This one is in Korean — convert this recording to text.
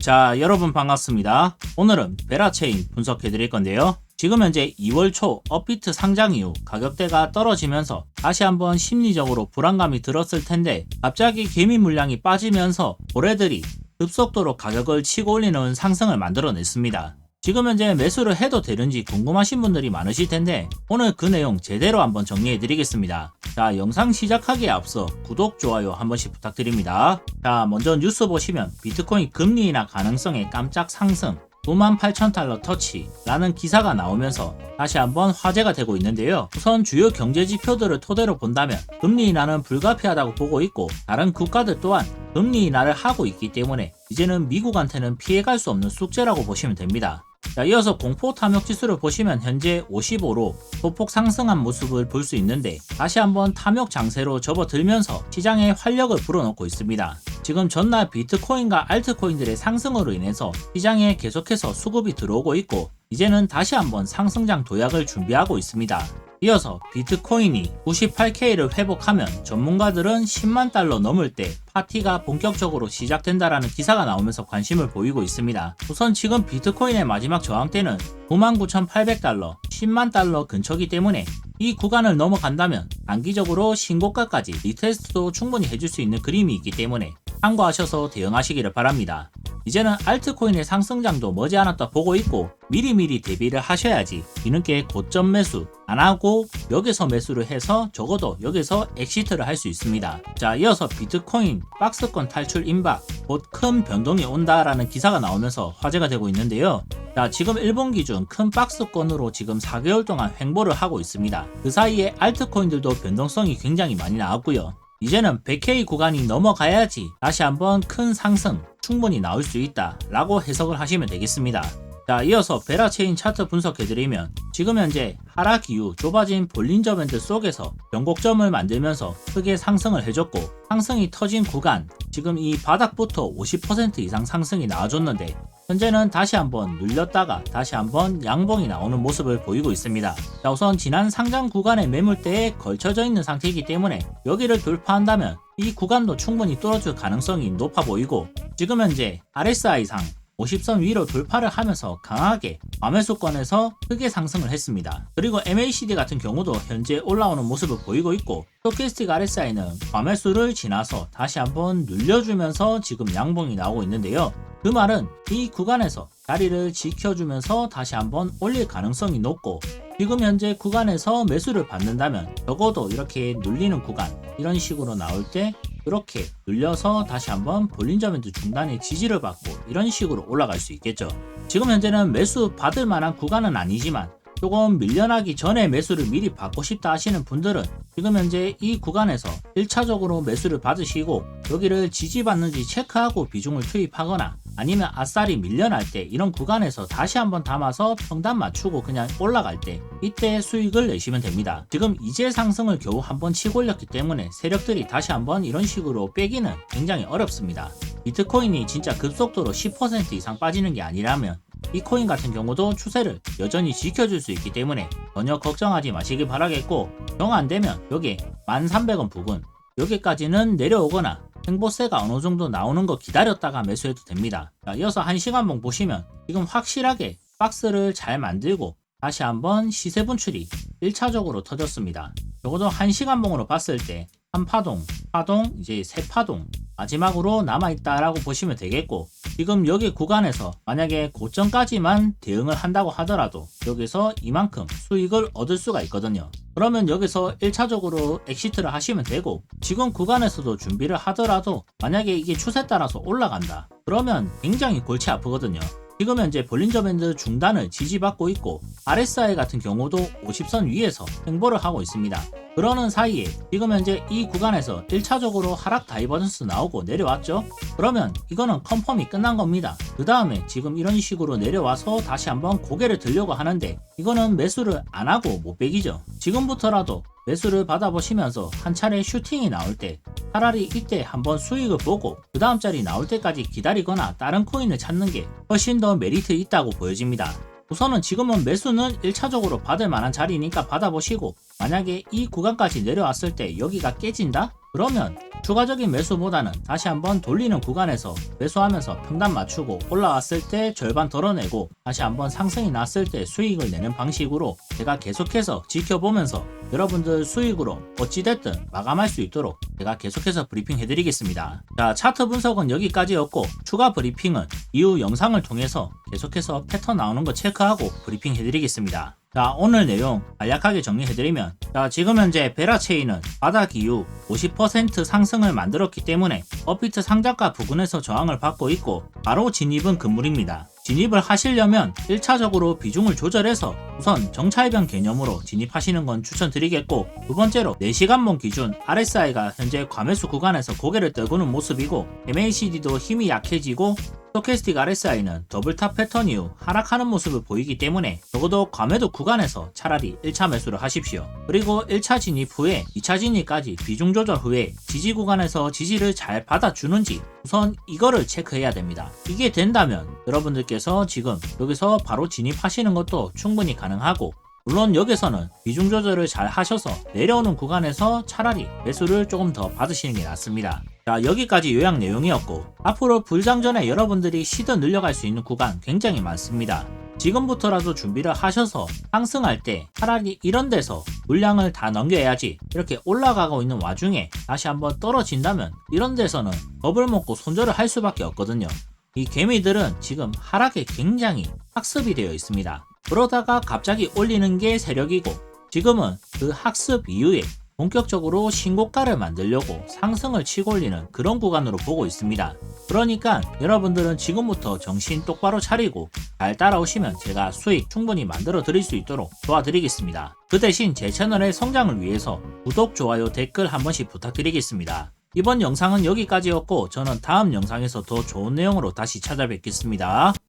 자, 여러분 반갑습니다. 오늘은 베라체인 분석해 드릴 건데요. 지금 현재 2월 초 업비트 상장 이후 가격대가 떨어지면서 다시 한번 심리적으로 불안감이 들었을 텐데 갑자기 개미 물량이 빠지면서 고래들이 급속도로 가격을 치고 올리는 상승을 만들어냈습니다. 지금 현재 매수를 해도 되는지 궁금하신 분들이 많으실 텐데 오늘 그 내용 제대로 한번 정리해 드리겠습니다. 자, 영상 시작하기에 앞서 구독, 좋아요 한 번씩 부탁드립니다. 자, 먼저 뉴스 보시면 비트코인 금리 인하 가능성의 깜짝 상승 98,000달러 터치라는 기사가 나오면서 다시 한번 화제가 되고 있는데요. 우선 주요 경제 지표들을 토대로 본다면 금리 인하는 불가피하다고 보고 있고 다른 국가들 또한 금리 인하를 하고 있기 때문에 이제는 미국한테는 피해갈 수 없는 숙제라고 보시면 됩니다. 자, 이어서 공포 탐욕 지수를 보시면 현재 55로 소폭 상승한 모습을 볼 수 있는데 다시 한번 탐욕 장세로 접어들면서 시장에 활력을 불어넣고 있습니다. 지금 전날 비트코인과 알트코인들의 상승으로 인해서 시장에 계속해서 수급이 들어오고 있고 이제는 다시 한번 상승장 도약을 준비하고 있습니다. 이어서 비트코인이 98K를 회복하면 전문가들은 10만 달러 넘을 때 파티가 본격적으로 시작된다라는 기사가 나오면서 관심을 보이고 있습니다. 우선 지금 비트코인의 마지막 저항대는 99,800달러, 10만 달러 근처기 때문에 이 구간을 넘어간다면 단기적으로 신고가까지 리테스트도 충분히 해줄 수 있는 그림이 있기 때문에 참고하셔서 대응하시기를 바랍니다. 이제는 알트코인의 상승장도 머지않았다 보고 있고 미리미리 대비를 하셔야지 뒤늦게 고점 매수 안 하고 여기서 매수를 해서 적어도 여기서 엑시트를 할 수 있습니다. 자 이어서 비트코인 박스권 탈출 임박 곧 큰 변동이 온다라는 기사가 나오면서 화제가 되고 있는데요. 자 지금 일본 기준 큰 박스권으로 지금 4개월 동안 횡보를 하고 있습니다. 그 사이에 알트코인들도 변동성이 굉장히 많이 나왔고요. 이제는 100K 구간이 넘어가야지 다시 한번 큰 상승 충분히 나올 수 있다 라고 해석을 하시면 되겠습니다. 자 이어서 베라체인 차트 분석해드리면 지금 현재 하락 이후 좁아진 볼린저 밴드 속에서 변곡점을 만들면서 크게 상승을 해줬고 상승이 터진 구간 지금 이 바닥부터 50% 이상 상승이 나와줬는데 현재는 다시 한번 눌렸다가 다시 한번 양봉이 나오는 모습을 보이고 있습니다. 자 우선 지난 상장 구간의 매물대에 걸쳐져 있는 상태이기 때문에 여기를 돌파한다면 이 구간도 충분히 뚫어줄 가능성이 높아 보이고 지금 현재 RSI상 50선 위로 돌파를 하면서 강하게 과매수권에서 크게 상승을 했습니다. 그리고 MACD 같은 경우도 현재 올라오는 모습을 보이고 있고 스토캐스틱 RSI는 과매수를 지나서 다시 한번 눌려주면서 지금 양봉이 나오고 있는데요. 그 말은 이 구간에서 자리를 지켜주면서 다시 한번 올릴 가능성이 높고 지금 현재 구간에서 매수를 받는다면 적어도 이렇게 눌리는 구간 이런 식으로 나올 때 이렇게 눌려서 다시 한번 볼린저밴드 중단의 지지를 받고 이런 식으로 올라갈 수 있겠죠. 지금 현재는 매수 받을 만한 구간은 아니지만 조금 밀려나기 전에 매수를 미리 받고 싶다 하시는 분들은 지금 현재 이 구간에서 1차적으로 매수를 받으시고 여기를 지지받는지 체크하고 비중을 투입하거나 아니면 아싸리 밀려날 때 이런 구간에서 다시 한번 담아서 평단 맞추고 그냥 올라갈 때 이때 수익을 내시면 됩니다. 지금 이제 상승을 겨우 한번 치고 올렸기 때문에 세력들이 다시 한번 이런 식으로 빼기는 굉장히 어렵습니다. 비트코인이 진짜 급속도로 10% 이상 빠지는 게 아니라면 이 코인 같은 경우도 추세를 여전히 지켜줄 수 있기 때문에 전혀 걱정하지 마시길 바라겠고 정 안되면 여기 1300원 부근 여기까지는 내려오거나 행보세가 어느 정도 나오는 거 기다렸다가 매수해도 됩니다. 자, 이어서 1시간봉 보시면 지금 확실하게 박스를 잘 만들고 다시 한번 시세 분출이 1차적으로 터졌습니다. 적어도 1시간봉으로 봤을 때 한 파동, 파동, 이제 세 파동 마지막으로 남아있다라고 보시면 되겠고 지금 여기 구간에서 만약에 고점까지만 대응을 한다고 하더라도 여기서 이만큼 수익을 얻을 수가 있거든요. 그러면 여기서 1차적으로 엑시트를 하시면 되고 지금 구간에서도 준비를 하더라도 만약에 이게 추세 따라서 올라간다. 그러면 굉장히 골치 아프거든요. 지금 현재 볼린저 밴드 중단을 지지받고 있고 RSI 같은 경우도 50선 위에서 행보를 하고 있습니다. 그러는 사이에 지금 현재 이 구간에서 1차적으로 하락 다이버전스 나오고 내려왔죠? 그러면 이거는 컨펌이 끝난 겁니다. 그 다음에 지금 이런 식으로 내려와서 다시 한번 고개를 들려고 하는데 이거는 매수를 안 하고 못 빼기죠. 지금부터라도 매수를 받아보시면서 한 차례 슈팅이 나올 때 차라리 이때 한번 수익을 보고 그 다음 자리 나올 때까지 기다리거나 다른 코인을 찾는 게 훨씬 더 메리트 있다고 보여집니다. 우선은 지금은 매수는 1차적으로 받을 만한 자리니까 받아보시고 만약에 이 구간까지 내려왔을 때 여기가 깨진다? 그러면 추가적인 매수보다는 다시 한번 돌리는 구간에서 매수하면서 평단 맞추고 올라왔을 때 절반 덜어내고 다시 한번 상승이 났을 때 수익을 내는 방식으로 제가 계속해서 지켜보면서 여러분들 수익으로 어찌됐든 마감할 수 있도록 제가 계속해서 브리핑 해드리겠습니다. 자, 차트 분석은 여기까지였고 추가 브리핑은 이후 영상을 통해서 계속해서 패턴 나오는 거 체크하고 브리핑 해드리겠습니다. 자, 오늘 내용 간략하게 정리해드리면, 자, 지금 현재 베라체인은 바닥 이후 50% 상승을 만들었기 때문에 업비트 상장가 부근에서 저항을 받고 있고, 바로 진입은 금물입니다. 진입을 하시려면 1차적으로 비중을 조절해서 우선 정찰병 개념으로 진입하시는 건 추천드리겠고 두 번째로 4시간봉 기준 RSI가 현재 과매수 구간에서 고개를 떨구는 모습이고 MACD도 힘이 약해지고 스토캐스틱 RSI는 더블탑 패턴 이후 하락하는 모습을 보이기 때문에 적어도 과매도 구간에서 차라리 1차 매수를 하십시오. 그리고 1차 진입 후에 2차 진입까지 비중 조절 후에 지지 구간에서 지지를 잘 받아주는지 우선 이거를 체크해야 됩니다. 이게 된다면 여러분들께 서 지금 여기서 바로 진입하시는 것도 충분히 가능하고 물론 여기서는 비중 조절을 잘 하셔서 내려오는 구간에서 차라리 매수를 조금 더 받으시는 게 낫습니다. 자, 여기까지 요약 내용이었고, 앞으로 불장 전에 여러분들이 시드 늘려갈 수 있는 구간 굉장히 많습니다. 지금부터라도 준비를 하셔서 상승할 때 차라리 이런 데서 물량을 다 넘겨야지 이렇게 올라가고 있는 와중에 다시 한번 떨어진다면 이런 데서는 겁을 먹고 손절을 할 수밖에 없거든요. 이 개미들은 지금 하락에 굉장히 학습이 되어 있습니다. 그러다가 갑자기 올리는 게 세력이고 지금은 그 학습 이후에 본격적으로 신고가를 만들려고 상승을 치고 올리는 그런 구간으로 보고 있습니다. 그러니까 여러분들은 지금부터 정신 똑바로 차리고 잘 따라오시면 제가 수익 충분히 만들어 드릴 수 있도록 도와드리겠습니다. 그 대신 제 채널의 성장을 위해서 구독, 좋아요, 댓글 한 번씩 부탁드리겠습니다. 이번 영상은 여기까지였고 저는 다음 영상에서 더 좋은 내용으로 다시 찾아뵙겠습니다.